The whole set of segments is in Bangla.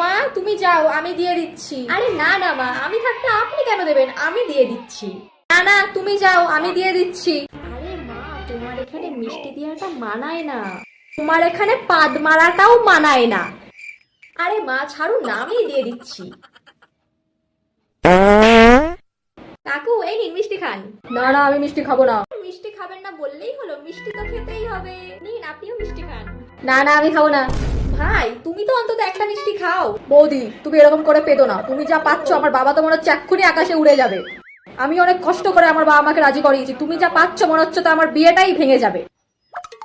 মা তুমি যাও আমি দিয়ে দিচ্ছি। আরে না না মা আমি থাকতে আপনি কেন দেবেন? আমি দিয়ে দিচ্ছি। না না তুমি যাও আমি দিয়ে দিচ্ছি। আরে মা তোমার এখানে মিষ্টি দেওয়াটা মানায় না। তোমার এখানে পাদ মারাটাও মানায় না। আরে মা ছাড়ুন না আমি দিয়ে দিচ্ছি। কাকু এই নিন মিষ্টি খান। না না আমি মিষ্টি খাব না। মিষ্টি খাবেন না বললেই হলো মিষ্টি তো খেতেই হবে। নিন আপনিও মিষ্টি খান। না না আমি খাব না। ভাই তুমি তো অন্তত একটা মিষ্টি খাও। বৌদি, তুমি এরকম করে পেতো না। তুমি যা পাচ্ছ, আমার বাবা তো মনে হচ্ছে এক্ষুনি আকাশে উড়ে যাবে। আমি অনেক কষ্ট করে আমার বাবা মাকে রাজি করিয়েছি। তুমি যা পাচ্ছ, মনে হচ্ছে তো আমার বিয়েটাই ভেঙে যাবে।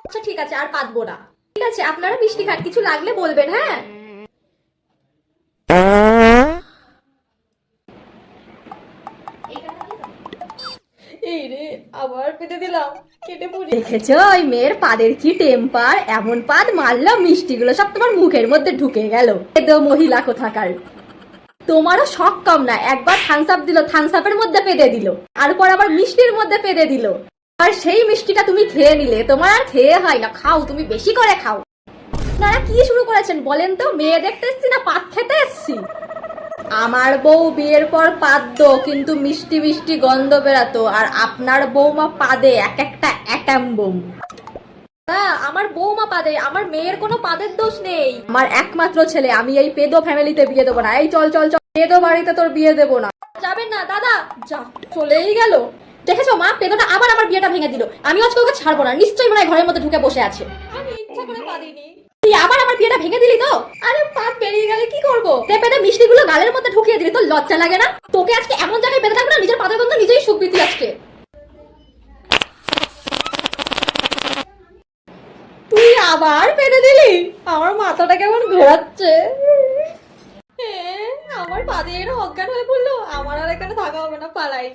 আচ্ছা ঠিক আছে, আর পাতবো না। ঠিক আছে, আপনারা মিষ্টি খাট কিছু লাগলে বলবেন হ্যাঁ? এই রে, আবার পেতে দিলাম। কেটে পড়ি দেখেছ? ওই মেয়ের পাদের কি টেম্পার এমন পাদ মারলো মিষ্টিগুলো সব তোমার মুখের মধ্যে ঢুকে গেল। এতো মহিলা কোথাকার। তোমারও শখ কম না, একবার থামস আপ দিল থামস আপের মধ্যে পেদে দিল। আর পর আবার মিষ্টির মধ্যে পেদে দিল। আর সেই মিষ্টিটা তুমি খেয়ে নিলে, তোমার আর খেয়ে হয় না, খাও, তুমি বেশি করে খাও। আপনারা কি শুরু করেছেন বলেন তো? মেয়ে দেখতে এসছি না পাত খেতে এসছি? আমার বউ বিয়ের পর পাদ্য, কিন্তু মিষ্টি মিষ্টি গন্ধ বেরাতো, আর আপনার বৌমা পাদে, এক একটা অ্যাটাম বোম না, আমার বৌমা পাদে, আমার মেয়ের কোনো পাদের দোষ নেই। আমার একমাত্র ছেলে, আমি এই পেদো ফ্যামিলিতে বিয়ে দেবো না। এই চল চল চল, পেদো বাড়িতে তোর বিয়ে দেবো না। যাবেন না, দাদা, যা, চলেই গেল। দেখেছ মা, পেদোটা আবার আমার বিয়েটা ভেঙে দিল। আমি আজকে ওকে ছাড়বো না, নিশ্চয়ই মনে হয় ঘরের মধ্যে ঢুকে বসে আছে। আমি ইচ্ছা করে পাদিনি তুই আবার আমার বিয়েটা ভেঙে দিলি তো? আরে কি করব? পেঁপেতে মিষ্টিগুলো গালের মধ্যে ঢুকিয়ে দিলি তোর লজ্জা লাগে না? তোকে আজকে এমন জায়গায় বেঁধে থাকবে না, নিজের পাদের গন্ধ নিজেই সুখ আজকে। তুই আবার পেতে দিলি? আমার মাথাটা কেমন ঘোরাচ্ছে? আমার পা দিয়ে অজ্ঞান হয়ে পড়ল। আমার আর এখানে থাকা হবে না, পালাই।